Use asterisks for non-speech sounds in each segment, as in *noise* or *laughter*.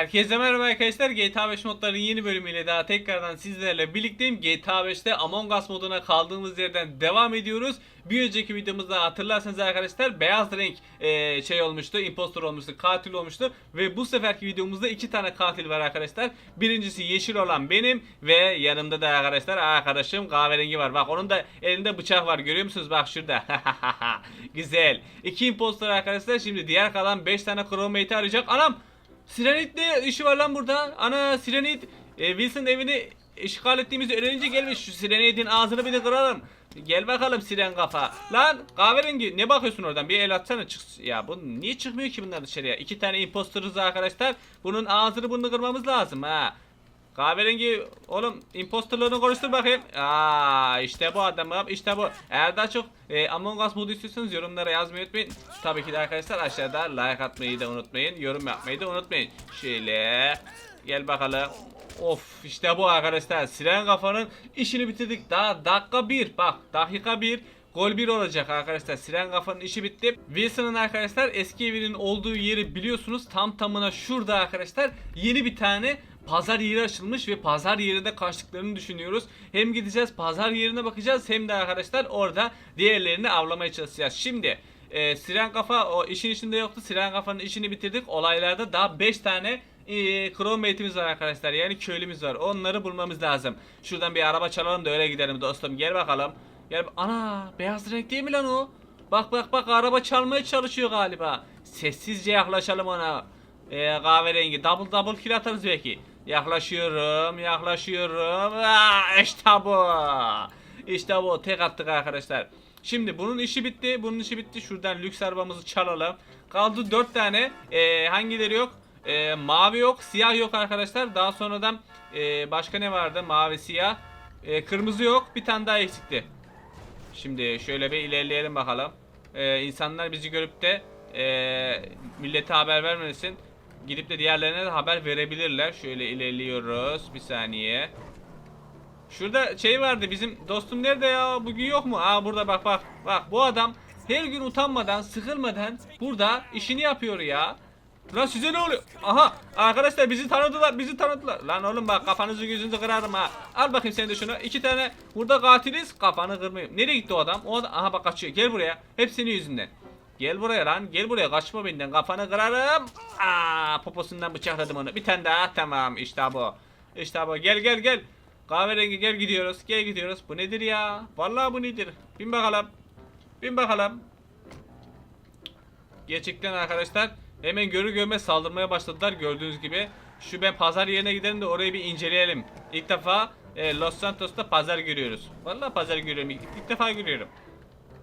Herkese merhaba arkadaşlar. GTA 5 modların yeni bölümüyle daha tekrardan sizlerle birlikteyim. GTA 5'te Among Us moduna kaldığımız yerden devam ediyoruz. Bir önceki videomuzda hatırlarsanız arkadaşlar beyaz renk e, şey olmuştu, impostor olmuştu, katil olmuştu ve bu seferki videomuzda iki tane katil var arkadaşlar. Birincisi yeşil olan benim ve yanımda da arkadaşlar arkadaşım kahverengi var. Bak onun da elinde bıçak var görüyor musunuz? Bak şurada. *laughs* Güzel. İki impostor arkadaşlar. Şimdi diğer kalan 5 tane crewmate'i arayacak. Anam! Sirenit ne işi var lan burada? Ana Sirenit e, Wilson evini işgal ettiğimizi öğrenince gelmiş. Şu Sirenit'in ağzını bir de kıralım. Gel bakalım siren kafa. Lan kahverengi ne bakıyorsun oradan? Bir el atsana çık. Ya bu niye çıkmıyor ki bunlar dışarıya? İki tane imposterız arkadaşlar. Bunun ağzını burnunu kırmamız lazım ha. Kahverengi oğlum imposterlarını konuştur bakayım. Aa işte bu adamım işte bu. Eğer daha çok e, Among Us modu istiyorsanız yorumlara yazmayı unutmayın. Tabii ki de arkadaşlar aşağıda like atmayı da unutmayın. Yorum yapmayı da unutmayın. Şöyle gel bakalım. Of işte bu arkadaşlar. Siren kafanın işini bitirdik. Daha dakika bir. Bak dakika bir. Gol 1 olacak arkadaşlar. Siren kafanın işi bitti. Wilson'ın arkadaşlar eski evinin olduğu yeri biliyorsunuz. Tam tamına şurada arkadaşlar. Yeni bir tane pazar yeri açılmış ve pazar yerinde kaçtıklarını düşünüyoruz. Hem gideceğiz pazar yerine bakacağız hem de arkadaşlar orada diğerlerini avlamaya çalışacağız. Şimdi e, Siren Kafa o işin içinde yoktu. Siren Kafa'nın işini bitirdik. Olaylarda daha 5 tane e, crewmate'imiz var arkadaşlar. Yani köylümüz var. Onları bulmamız lazım. Şuradan bir araba çalalım da öyle gidelim dostum. Gel bakalım. Gel. Ana beyaz renk değil mi lan o? Bak bak bak araba çalmaya çalışıyor galiba. Sessizce yaklaşalım ona. Ee, kahverengi double double kill atarız belki. Yaklaşıyorum, yaklaşıyorum. Aa, işte bu. İşte bu. Tek attık arkadaşlar. Şimdi bunun işi bitti. Bunun işi bitti. Şuradan lüks arabamızı çalalım. Kaldı 4 tane. Ee, hangileri yok? Ee, mavi yok, siyah yok arkadaşlar. Daha sonradan ee, başka ne vardı? Mavi, siyah. Ee, kırmızı yok. Bir tane daha eksikti. Şimdi şöyle bir ilerleyelim bakalım. Ee, insanlar bizi görüp de ee, millete haber vermesin. Gidip de diğerlerine de haber verebilirler. Şöyle ilerliyoruz. Bir saniye. Şurada şey vardı bizim dostum nerede ya? Bugün yok mu? Aa burada bak bak. Bak bu adam her gün utanmadan, sıkılmadan burada işini yapıyor ya. Lan size ne oluyor? Aha arkadaşlar bizi tanıdılar bizi tanıdılar. Lan oğlum bak kafanızı gözünüzü kırarım ha. Al bakayım sen de şunu. İki tane burada katiliz kafanı kırmayayım. Nereye gitti o adam? O adam aha bak kaçıyor. Gel buraya. Hep senin yüzünden. Gel buraya lan. Gel buraya. Kaçma benden. Kafanı kırarım. Aa poposundan bıçakladım onu. Bir tane daha. Tamam işte bu. İşte bu. Gel gel gel. Kahverengi gel gidiyoruz. Gel gidiyoruz. Bu nedir ya? Vallahi bu nedir? Bin bakalım. Bin bakalım. Gerçekten arkadaşlar hemen görür görmez saldırmaya başladılar gördüğünüz gibi. Şu ben pazar yerine gidelim de orayı bir inceleyelim. İlk defa e, Los Santos'ta pazar görüyoruz. Vallahi pazar görüyorum. İlk defa görüyorum.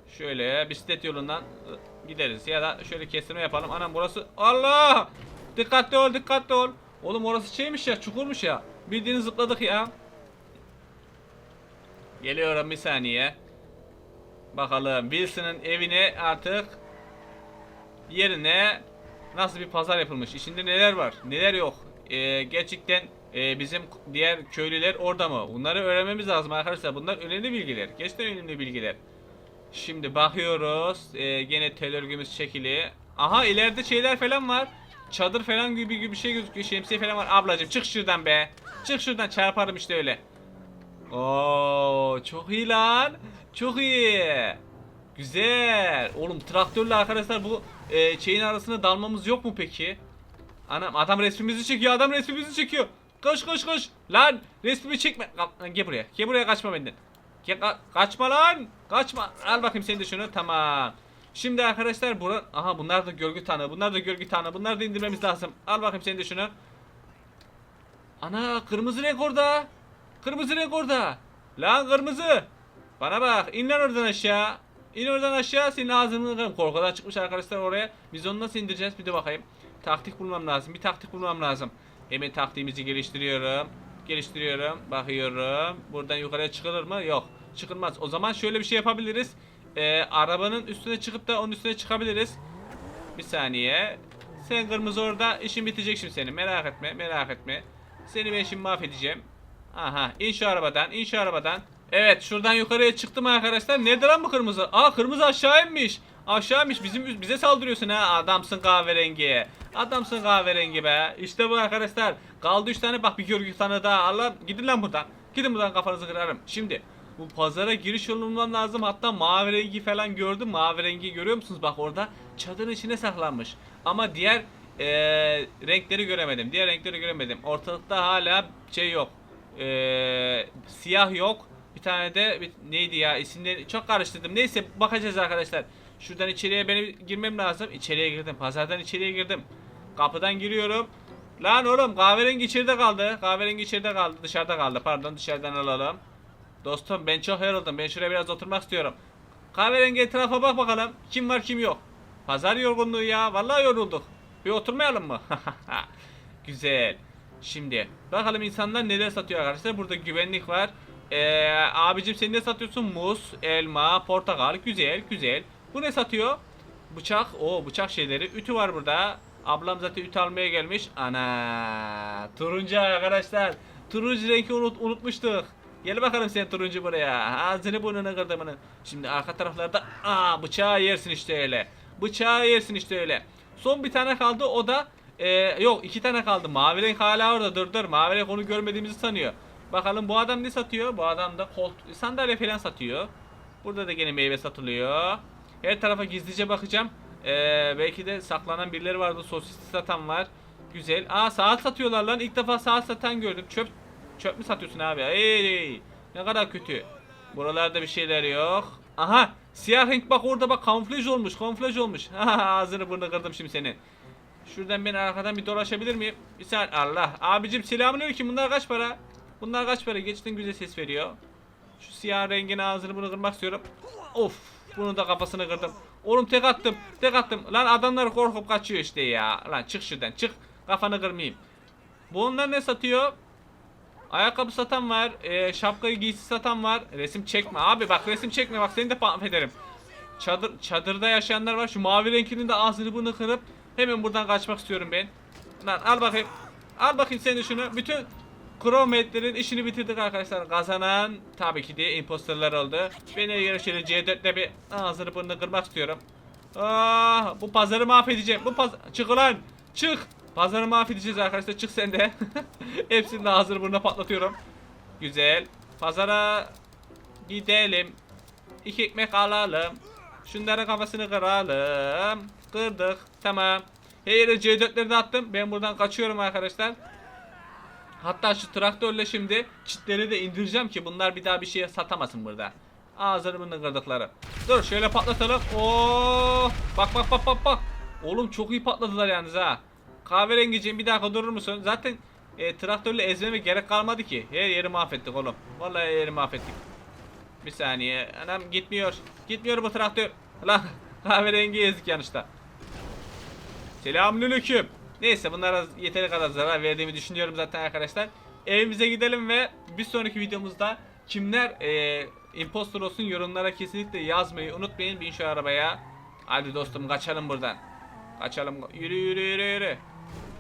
Şöyle bisiklet yolundan e, gideriz ya da şöyle kestirme yapalım. Anam burası Allah! Dikkatli ol, dikkatli ol. Oğlum orası şeymiş ya, çukurmuş ya. Bildiğini zıpladık ya. Geliyorum bir saniye. Bakalım Wilson'ın evine artık yerine nasıl bir pazar yapılmış? İçinde neler var? Neler yok? Ee, gerçekten e, bizim diğer köylüler orada mı? Bunları öğrenmemiz lazım arkadaşlar. Bunlar önemli bilgiler. Gerçekten önemli bilgiler. Şimdi bakıyoruz. Ee, gene tel örgümüz çekili. Aha ileride şeyler falan var. Çadır falan gibi gibi bir şey gözüküyor. Şemsiye falan var. Ablacım çık şuradan be. Çık şuradan çarparım işte öyle. Oo çok iyi lan. Çok iyi. Güzel. Oğlum traktörle arkadaşlar bu e, şeyin arasına dalmamız yok mu peki? Anam adam resmimizi çekiyor. Adam resmimizi çekiyor. Koş koş koş. Lan resmimi çekme. Gel buraya. Gel buraya kaçma benden. Ka- kaçma lan. Kaçma. Al bakayım sen de şunu. Tamam. Şimdi arkadaşlar bura aha bunlar da gölge tanığı. Bunlar da gölge tanığı. Bunları da indirmemiz lazım. Al bakayım sen de şunu. Ana kırmızı renk orada. Kırmızı renk orada. Lan kırmızı. Bana bak in lan oradan aşağı. İn oradan aşağı senin ağzını kırarım. Korkudan çıkmış arkadaşlar oraya. Biz onu nasıl indireceğiz bir de bakayım. Taktik bulmam lazım. Bir taktik bulmam lazım. Hemen taktiğimizi geliştiriyorum. Geliştiriyorum. Bakıyorum. Buradan yukarıya çıkılır mı? Yok. Çıkılmaz. O zaman şöyle bir şey yapabiliriz. Ee, arabanın üstüne çıkıp da onun üstüne çıkabiliriz. Bir saniye. Sen kırmızı orada. işin bitecek şimdi senin. Merak etme. Merak etme. Seni ben şimdi mahvedeceğim. Aha in şu arabadan in şu arabadan. Evet şuradan yukarıya çıktım arkadaşlar. Nerede lan bu kırmızı? Aa kırmızı aşağı inmiş. Aşağıymış bizim bize saldırıyorsun ha adamsın kahverengi. Adamsın kahverengi be. İşte bu arkadaşlar. Kaldı 3 tane bak bir görgü tane daha. Allah gidin lan buradan. Gidin buradan kafanızı kırarım. Şimdi bu pazara giriş yolu bulmam lazım. Hatta mavi rengi falan gördüm. Mavi rengi görüyor musunuz? Bak orada çadırın içine saklanmış. Ama diğer eee, renkleri göremedim. Diğer renkleri göremedim. Ortalıkta hala şey yok. Eee, siyah yok. Bir tane de bir- neydi ya isimleri çok karıştırdım. Neyse bakacağız arkadaşlar. Şuradan içeriye benim girmem lazım. İçeriye girdim. Pazardan içeriye girdim. Kapıdan giriyorum. Lan oğlum kahverengi içeride kaldı. Kahverengi içeride kaldı. Dışarıda kaldı. Pardon dışarıdan alalım. Dostum ben çok yoruldum. Ben şuraya biraz oturmak istiyorum. Kahverengi etrafa bak bakalım. Kim var kim yok. Pazar yorgunluğu ya. Vallahi yorulduk. Bir oturmayalım mı? *laughs* Güzel. Şimdi bakalım insanlar neler satıyor arkadaşlar. Burada güvenlik var. Ee, abicim sen ne satıyorsun? Muz, elma, portakal. Güzel, güzel. Bu ne satıyor? Bıçak. O bıçak şeyleri. Ütü var burada. Ablam zaten ütü almaya gelmiş. Ana. Turuncu arkadaşlar. Turuncu rengi unut, unutmuştuk. Gel bakalım sen turuncu buraya. Ağzını burnunu kırdımını. Şimdi arka taraflarda aa bıçağı yersin işte öyle. Bıçağı yersin işte öyle. Son bir tane kaldı o da ee, yok iki tane kaldı. Mavi renk hala orada dur dur. Mavi renk onu görmediğimizi sanıyor. Bakalım bu adam ne satıyor? Bu adam da kolt sandalye falan satıyor. Burada da gene meyve satılıyor. Her tarafa gizlice bakacağım. Ee, belki de saklanan birileri vardı. Sosis satan var. Güzel. Aa saat satıyorlar lan. İlk defa saat satan gördüm. Çöp çöp mü satıyorsun abi? Ey, ne kadar kötü. Buralarda bir şeyler yok. Aha siyah renk bak orada bak kamuflaj olmuş kamuflaj olmuş. *laughs* Ağzını burnunu kırdım şimdi senin. Şuradan ben arkadan bir dolaşabilir miyim? Bir saniye Allah. Abicim selamünaleyküm bunlar kaç para? Bunlar kaç para? Geçtin güzel ses veriyor. Şu siyah rengin ağzını bunu kırmak istiyorum. Of. Bunu da kafasını kırdım. Oğlum tek attım. Tek attım. Lan adamlar korkup kaçıyor işte ya. Lan çık şuradan çık. Kafanı kırmayayım. Bunlar ne satıyor? Ayakkabı satan var. E, şapkayı giysi satan var. Resim çekme. Abi bak resim çekme. Bak seni de mahvederim. Çadır, çadırda yaşayanlar var. Şu mavi renkinin de ağzını bunu kırıp hemen buradan kaçmak istiyorum ben. Lan al bakayım. Al bakayım sen de şunu. Bütün Chromate'lerin işini bitirdik arkadaşlar. Kazanan tabii ki de imposterlar oldu. Ben de göre şöyle C4'le bir ağzını burnunu kırmak istiyorum. Ah, bu pazarı mahvedeceğim. Bu paz çık ulan. Çık. Pazarı mahvedeceğiz arkadaşlar. Çık sen de. *laughs* Hepsini de ağzını burnuna patlatıyorum. Güzel. Pazara gidelim. İki ekmek alalım. Şunların kafasını kıralım. Kırdık. Tamam. Yere C4'leri de attım. Ben buradan kaçıyorum arkadaşlar. Hatta şu traktörle şimdi çitleri de indireceğim ki bunlar bir daha bir şey satamasın burada. Ağzını bunu kırdıkları. Dur şöyle patlatalım. Oo! Bak bak bak bak bak. Oğlum çok iyi patladılar yalnız ha. Kahverengiciğim bir dakika durur musun? Zaten e, traktörle ezmeme gerek kalmadı ki. Her yeri mahvettik oğlum. Vallahi her yeri mahvettik. Bir saniye. Anam gitmiyor. Gitmiyor bu traktör. Lan *laughs* kahverengi ezdik yanlışta. Selamünaleyküm. Neyse bunlara yeteri kadar zarar verdiğimi düşünüyorum zaten arkadaşlar. Evimize gidelim ve bir sonraki videomuzda kimler e, impostor olsun yorumlara kesinlikle yazmayı unutmayın. Bin şu arabaya. Hadi dostum kaçalım buradan. Kaçalım. Yürü yürü yürü yürü.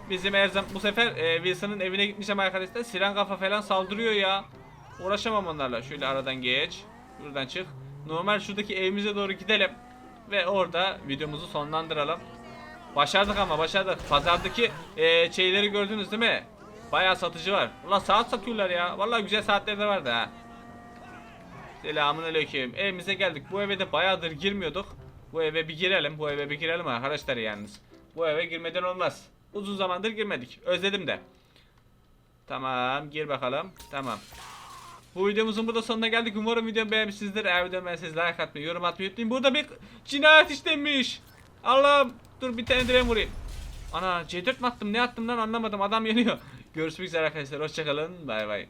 Bizim her zaman bu sefer e, Wilson'ın evine gitmişim arkadaşlar. Siren kafa falan saldırıyor ya. Uğraşamam onlarla. Şöyle aradan geç. Buradan çık. Normal şuradaki evimize doğru gidelim. Ve orada videomuzu sonlandıralım. Başardık ama başardık. Pazardaki eee, şeyleri gördünüz değil mi? Bayağı satıcı var. Ulan saat satıyorlar ya. Vallahi güzel saatler de vardı ha. Selamun. Evimize geldik. Bu eve de bayağıdır girmiyorduk. Bu eve bir girelim. Bu eve bir girelim arkadaşlar yalnız. Bu eve girmeden olmaz. Uzun zamandır girmedik. Özledim de. Tamam gir bakalım. Tamam. Bu videomuzun burada sonuna geldik. Umarım videomu beğenmişsinizdir. Eğer videomu beğendiyseniz like atmayı, yorum atmayı unutmayın. Burada bir cinayet işlenmiş. Allah'ım. Dur bir tane ben vurayım. Ana C4 mi attım ne attım lan anlamadım. Adam yanıyor. *laughs* Görüşmek üzere arkadaşlar. Hoşçakalın. Bay bay.